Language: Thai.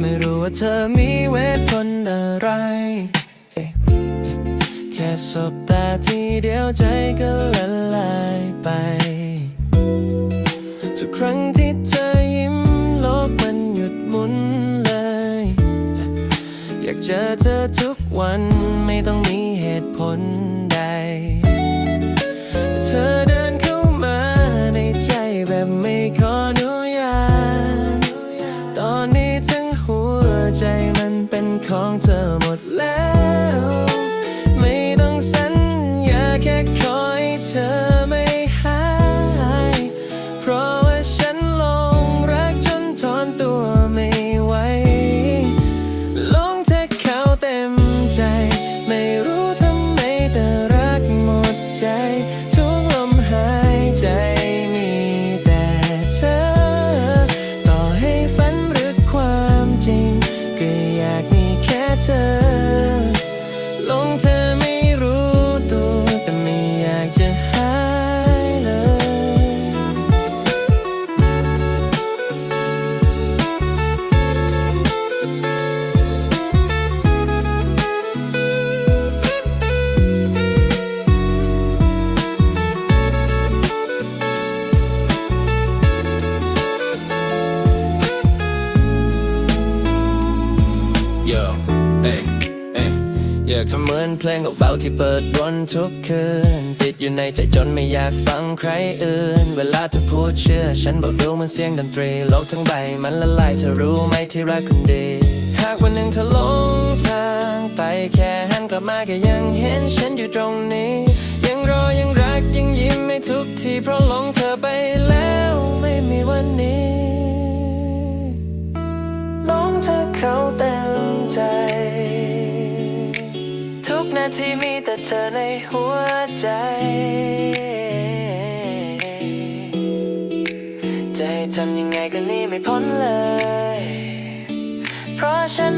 ไม่รู้ว่าเธอมีเวทผลอะไร แค่สบตาทีเดียวใจก็ละลายไป ทุกครั้งที่เธอยิ้มโลกมันหยุดหมุนเลย อยากเจอเธอทุกวันไม่ต้องมีเหตุผลใด โยเอ้ยเอ้ยอยากทำเหมือนเพลงเบาๆที่เปิดวนทุกคืน ติดอยู่ในใจจนไม่อยากฟังใครอื่น เวลาเธอพูดเชื่อ ฉันบอกดูมันเสียงดนตรี โลกทั้งใบมันละลายเธอรู้ไหมที่รักคนดี หากวันหนึ่งเธอหลงทางไปแค่หันกลับมาก็ยังเห็นฉันอยู่ตรงนี้ ยังรอยังรักยังยิ้มไม่ทุกทีเพราะหลงเธอไปแล้วไม่มีวันนี้หลงเธอเขาเต็ ทุกนาทีมีแต่เธอในหัวใจ จะให้ทำยังไงก็หนี่ไม่พ้นเลย เพราะฉัน